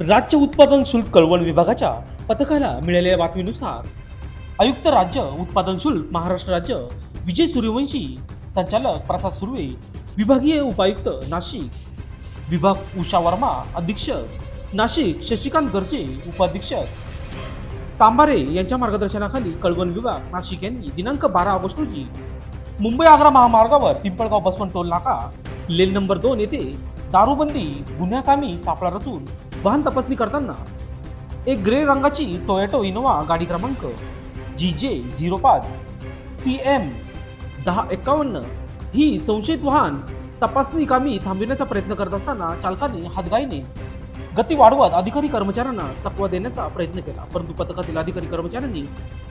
राज्य उत्पादन शुल्क कळवण विभागाच्या पथकाला मिळालेल्या बातमीनुसार आयुक्त राज्य उत्पादन शुल्क महाराष्ट्र राज्य विजय सूर्यवंशी संचालक प्रसाद सुर्वे विभागीय उपायुक्त नाशिक विभाग उषा वर्मा अधीक्षक नाशिक शशिकांत गर्जे उपाधीक्षक तांबारे यांच्या मार्गदर्शनाखाली कळवण विभाग नाशिक यांनी दिनांक बारा ऑगस्ट रोजी मुंबई आग्रा महामार्गावर पिंपळगाव बसवंत टोल नाका लेन नंबर दोन येथे दारूबंदी गुन्ह्याकामी सापळा रचून वाहन तपासणी करताना. एक ग्रे रंगाची टोयोटो इनोवा गाडी क्रमांक जी जे झिरो पाच सी एम दहा एकावन्न. ही संशयित वाहन तपासणी कामी थांबविण्याचा प्रयत्न करत असताना चालकाने हातगाईने गती वाढवत अधिकारी कर्मचाऱ्यांना चकवा देण्याचा प्रयत्न केला. परंतु पथकातील अधिकारी कर्मचाऱ्यांनी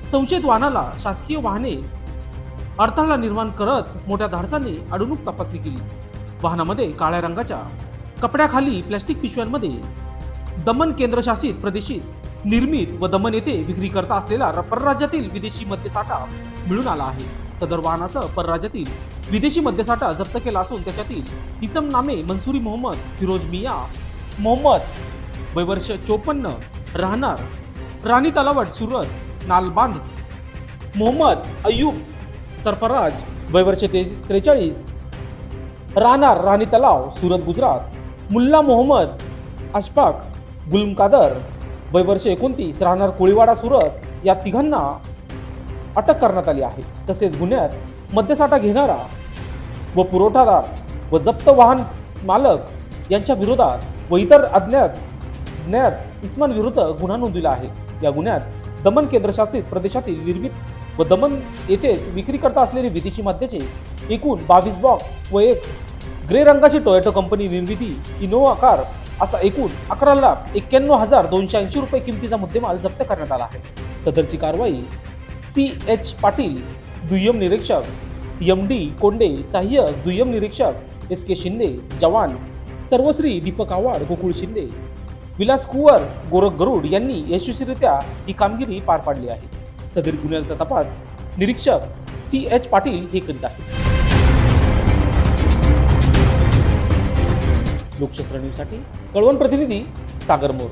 संशयित वाहनाला शासकीय वाहने अडथळा निर्माण करत मोठ्या धाडसाने अडवणूक तपासणी केली. वाहनामध्ये काळ्या रंगाच्या कपड्याखाली प्लॅस्टिक पिशव्यांमध्ये दमन केंद्रशासित प्रदेशित निर्मित व दमन येथे विक्री करता असलेला परराज्यातील विदेशी मद्यसाठा मिळून आला आहे. सदर वाहनासह परराज्यातील विदेशी मद्यसाठा जप्त केला असून त्याच्यातील इसम नामे मंसुरी मोहम्मद फिरोज मिया मोहम्मद वयवर्ष चोपन्न राहणार राणी तलावट सुरत नालबांध मोहम्मद अय्यूब सरफराज वयवर्ष त्रेचाळीस राहणार राणी तलाव सुरत गुजरात मुल्ला मोहम्मद अशफाक गुलमकादर वयवर्ष एकोणतीस राहणार कोळीवाडा सुरत या तिघांना अटक करण्यात आली आहे. तसेच गुन्ह्यात मद्यसाठा घेणारा व पुरवठादार व जप्त वाहन मालक यांच्या विरोधात व इतर अज्ञात ज्ञात इस्मांविरुद्ध गुन्हा नोंदविला आहे. या गुन्ह्यात दमन केंद्रशासित प्रदेशातील निर्मित व दमन येथे विक्री करता असलेली विदेशी मद्याचे एकूण बावीस बॉक्स व एक ग्रे रंगाची टोयोटो कंपनी निर्मिती इनोवा कार असा एकूण अकरा लाख एक्क्याण्णव हजार दोनशे ऐंशी रुपये किमतीचा मुद्देमाल जप्त करण्यात आला आहे. सदरची कारवाई सी एच पाटील दुय्यम निरीक्षक एम डी कोंडे सहाय्यक दुय्यम निरीक्षक एस के शिंदे जवान सर्वश्री दीपक आव्हाड गोकुळ शिंदे विलास कुवर गोरख गरुड यांनी यशस्वीरित्या ही कामगिरी पार पाडली आहे. सदर गुन्ह्याचा तपास निरीक्षक सी एच पाटील हे करीत आहेत. लोकशास्त्र न्यूजसाठी कळवण प्रतिनिधी सागर मोर.